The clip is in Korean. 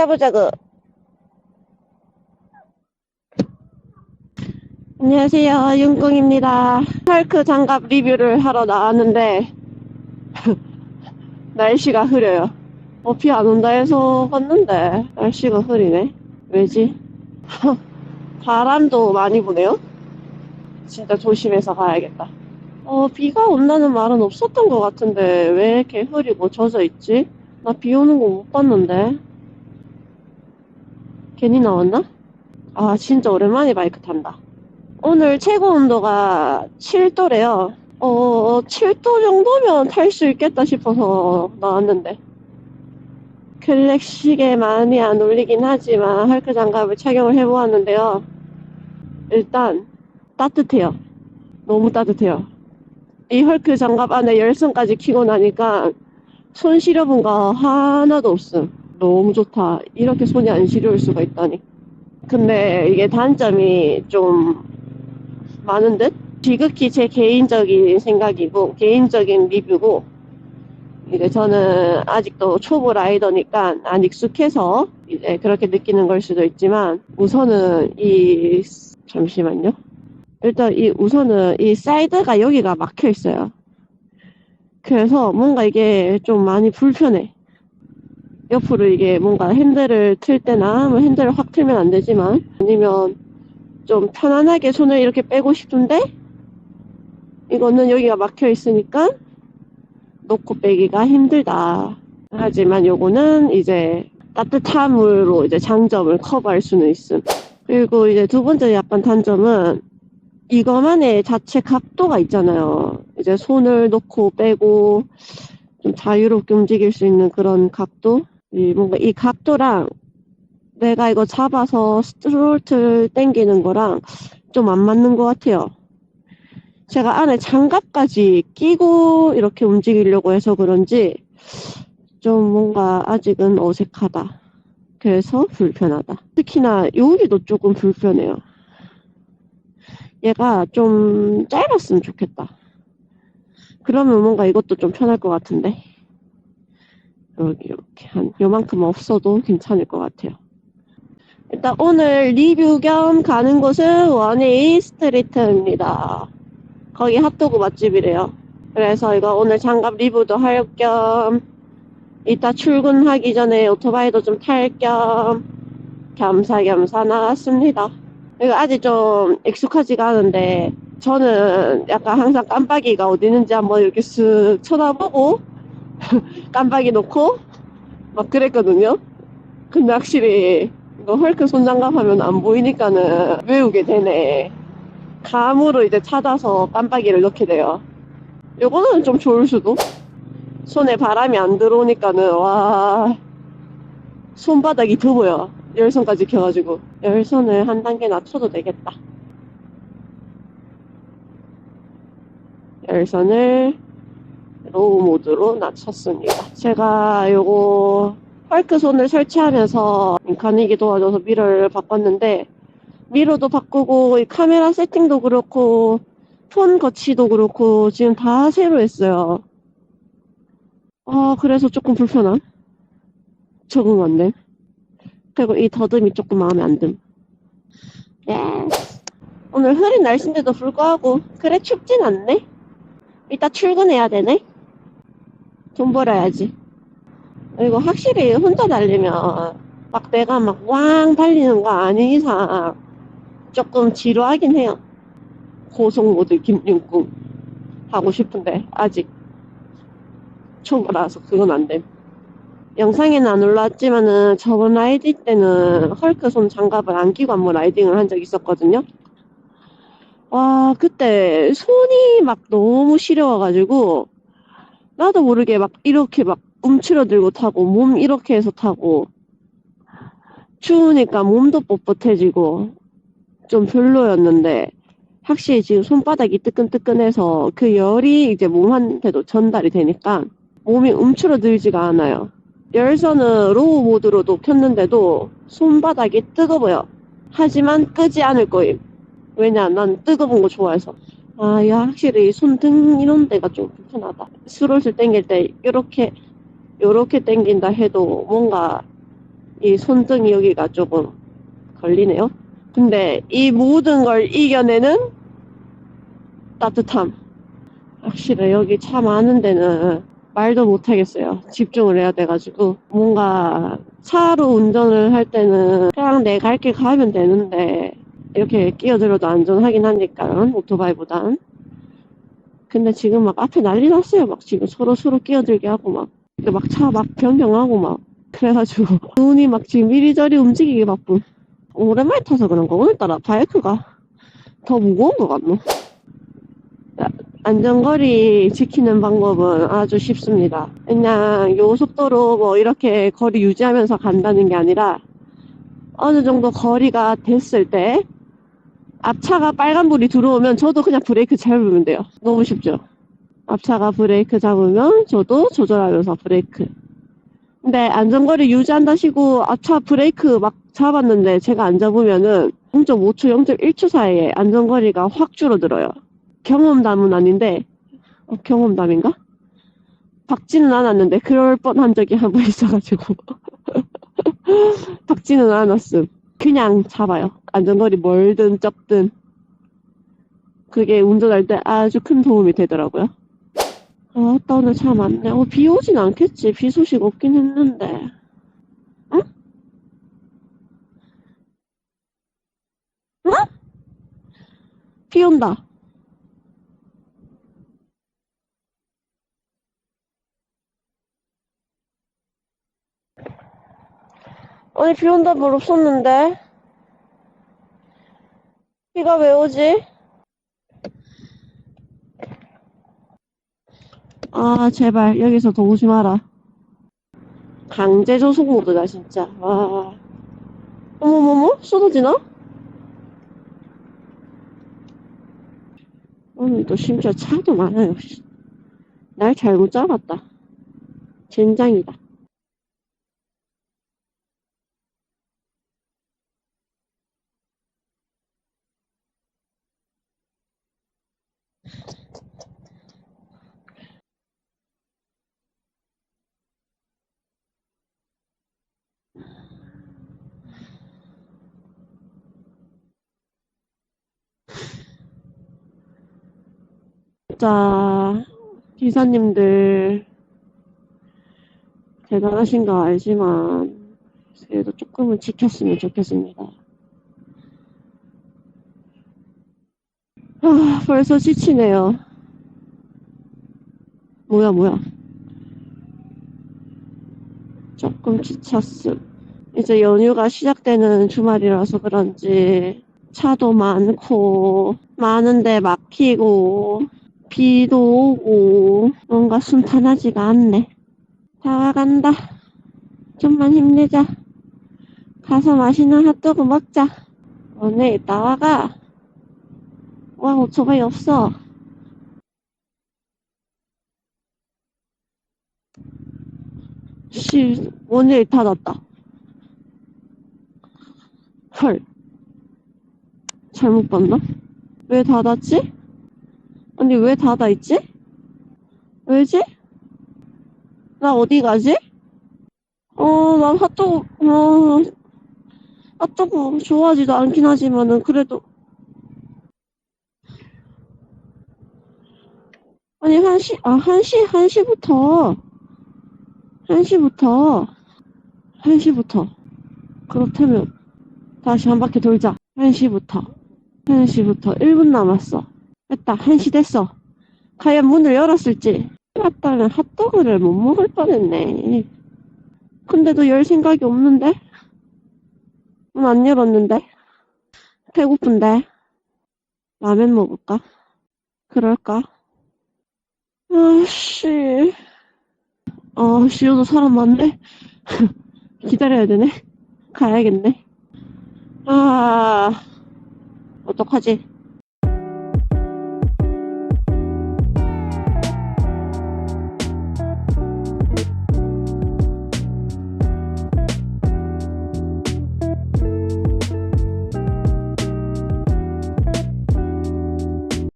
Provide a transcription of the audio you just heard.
가보자고. 안녕하세요. 윤꽁입니다. 헐크 장갑 리뷰를 하러 나왔는데, 날씨가 흐려요. 어, 비 안 온다 해서 봤는데, 날씨가 흐리네. 왜지? 바람도 많이 부네요. 진짜 조심해서 가야겠다. 어, 비가 온다는 말은 없었던 것 같은데, 왜 이렇게 흐리고 젖어 있지? 나 비 오는 거 못 봤는데. 괜히 나왔나? 아, 진짜 오랜만에 바이크 탄다. 오늘 최고 온도가 7도래요. 어, 7도 정도면 탈 수 있겠다 싶어서 나왔는데. 클렉 시계 많이 안 울리긴 하지만 헐크 장갑을 착용을 해보았는데요. 일단 따뜻해요. 너무 따뜻해요. 이 헐크 장갑 안에 열선까지 키고 나니까 손 시려본 거 하나도 없음. 너무 좋다. 이렇게 손이 안 시려울 수가 있다니. 근데 이게 단점이 좀 많은 듯? 지극히 제 개인적인 생각이고, 개인적인 리뷰고, 이제 저는 아직도 초보 라이더니까 안 익숙해서 이제 그렇게 느끼는 걸 수도 있지만, 우선은 이, 잠시만요. 일단 이 우선은 이 사이드가 여기가 막혀 있어요. 그래서 뭔가 이게 좀 많이 불편해. 옆으로 이게 뭔가 핸들을 틀 때나 뭐 핸들을 확 틀면 안 되지만 아니면 좀 편안하게 손을 이렇게 빼고 싶은데 이거는 여기가 막혀 있으니까 놓고 빼기가 힘들다. 하지만 요거는 이제 따뜻함으로 이제 장점을 커버할 수는 있음. 그리고 이제 두 번째 약간 단점은 이거만의 자체 각도가 있잖아요. 이제 손을 놓고 빼고 좀 자유롭게 움직일 수 있는 그런 각도? 이 뭔가 이 각도랑 내가 이거 잡아서 스트롤트를 당기는 거랑 좀 안 맞는 것 같아요. 제가 안에 장갑까지 끼고 이렇게 움직이려고 해서 그런지 좀 뭔가 아직은 어색하다. 그래서 불편하다. 특히나 여기도 조금 불편해요. 얘가 좀 짧았으면 좋겠다. 그러면 뭔가 이것도 좀 편할 것 같은데. 여기 이렇게 한 요만큼 없어도 괜찮을 것 같아요. 일단 오늘 리뷰 겸 가는 곳은 원웨이 스트리트입니다. 거기 핫도그 맛집이래요. 그래서 이거 오늘 장갑 리뷰도 할 겸 이따 출근하기 전에 오토바이도 좀 탈 겸 겸사겸사 나왔습니다. 이거 아직 좀 익숙하지가 않은데 저는 약간 항상 깜빡이가 어디 있는지 한번 이렇게 쓱 쳐다보고 깜빡이 놓고 막 그랬거든요. 근데 확실히 이거 헐크 손장갑 하면 안 보이니까는 외우게 되네. 감으로 이제 찾아서 깜빡이를 넣게 돼요. 요거는 좀 좋을 수도. 손에 바람이 안 들어오니까는 와 손바닥이 더워요. 열선까지 켜가지고 열선을 한 단계 낮춰도 되겠다. 열선을 로우 모드로 낮췄습니다. 제가 요거 헐크 손을 설치하면서 가닉이 도와줘서 미러를 바꿨는데 미러도 바꾸고 이 카메라 세팅도 그렇고 폰 거치도 그렇고 지금 다 새로 했어요. 아 그래서 조금 불편함. 적응 안 돼. 그리고 이 더듬이 조금 마음에 안 듦. 예스. 오늘 흐린 날씨인데도 불구하고 그래 춥진 않네. 이따 출근해야 되네. 돈 벌어야지. 그리고 확실히 혼자 달리면 막 내가 막 왕 달리는 거 아닌 이상 조금 지루하긴 해요. 고속 모드 김윤궁 하고 싶은데 아직 초보라서 그건 안 돼. 영상에는 안 올라왔지만은 저번 라이딩 때는 헐크 손 장갑을 안 끼고 한번 라이딩을 한 적이 있었거든요. 와, 그때 손이 막 너무 시려워가지고 나도 모르게 막 이렇게 막 움츠러들고 타고 몸 이렇게 해서 타고 추우니까 몸도 뻣뻣해지고 좀 별로였는데 확실히 지금 손바닥이 뜨끈뜨끈해서 그 열이 이제 몸한테도 전달이 되니까 몸이 움츠러들지가 않아요. 열선은 로우 모드로도 켰는데도 손바닥이 뜨거워요. 하지만 끄지 않을 거임. 왜냐, 난 뜨거운 거 좋아해서. 아, 야, 확실히 손등 이런 데가 좀 불편하다. 스롯을 당길 때 이렇게 요렇게 당긴다 해도 뭔가 이 손등이 여기가 조금 걸리네요. 근데 이 모든 걸 이겨내는 따뜻함. 확실히 여기 차 많은 데는 말도 못하겠어요. 집중을 해야 돼가지고. 뭔가 차로 운전을 할 때는 그냥 내 갈 길 가면 되는데 이렇게 끼어들어도 안전하긴 하니까 오토바이보단. 근데 지금 막 앞에 난리 났어요. 막 지금 서로 서로 끼어들게 하고 막. 막 차 막 변경하고 막. 그래가지고 눈이 막 지금 이리저리 움직이기 바쁜. 오랜만에 타서 그런가 오늘따라 바이크가 더 무거운 것 같노? 안전거리 지키는 방법은 아주 쉽습니다. 그냥 요 속도로 뭐 이렇게 거리 유지하면서 간다는 게 아니라 어느 정도 거리가 됐을 때 앞차가 빨간불이 들어오면 저도 그냥 브레이크 잡으면 돼요. 너무 쉽죠? 앞차가 브레이크 잡으면 저도 조절하면서 브레이크. 근데 안전거리 유지한다시고 앞차 브레이크 막 잡았는데 제가 안 잡으면은 0.5초, 0.1초 사이에 안전거리가 확 줄어들어요. 경험담은 아닌데 어, 경험담인가? 박지는 않았는데 그럴 뻔한 적이 한 번 있어가지고 박지는 않았음. 그냥 잡아요. 안전거리 멀든 적든 그게 운전할 때 아주 큰 도움이 되더라고요. 아, 나 오늘 차 많네. 어, 비 오진 않겠지. 비 소식 없긴 했는데. 응? 응? 비 온다. 아니, 비 온다 말 없었는데. 비가 왜 오지? 아, 제발, 여기서 더 오지 마라. 강제 조속 모드다, 진짜. 와. 어머머머? 쏟아지나? 오늘 또 심지어 차도 많아요. 씨. 날 잘못 잡았다. 젠장이다. 진짜 기사님들 대단하신 거 알지만 그래도 조금은 지켰으면 좋겠습니다. 아, 벌써 지치네요. 뭐야, 뭐야. 조금 지쳤음. 이제 연휴가 시작되는 주말이라서 그런지 차도 많고, 많은데 막히고, 비도 오고, 뭔가 순탄하지가 않네. 다 와간다. 좀만 힘내자. 가서 맛있는 핫도그 먹자. 오늘 이따 와가. 와, 오토바이 없어. 씨, 오늘 닫았다. 헐. 잘못 봤나? 왜 닫았지? 아니, 왜 닫아 있지? 왜지? 나 어디 가지? 어, 난 핫도그, 어, 핫도그 좋아하지도 않긴 하지만은, 그래도. 아니, 한시 아, 한시 한시부터 한시부터 한시부터 그렇다면, 다시 한 바퀴 돌자. 1시부터. 1시부터 1분 남았어. 됐다. 1시 됐어. 과연 문을 열었을지. 맞다면 핫도그를 못 먹을 뻔했네. 근데도 열 생각이 없는데? 문 안 열었는데? 배고픈데? 라면 먹을까? 그럴까? 아씨. 아, 시오도 사람 많네? 기다려야 되네? 가야겠네. 아, 어떡하지?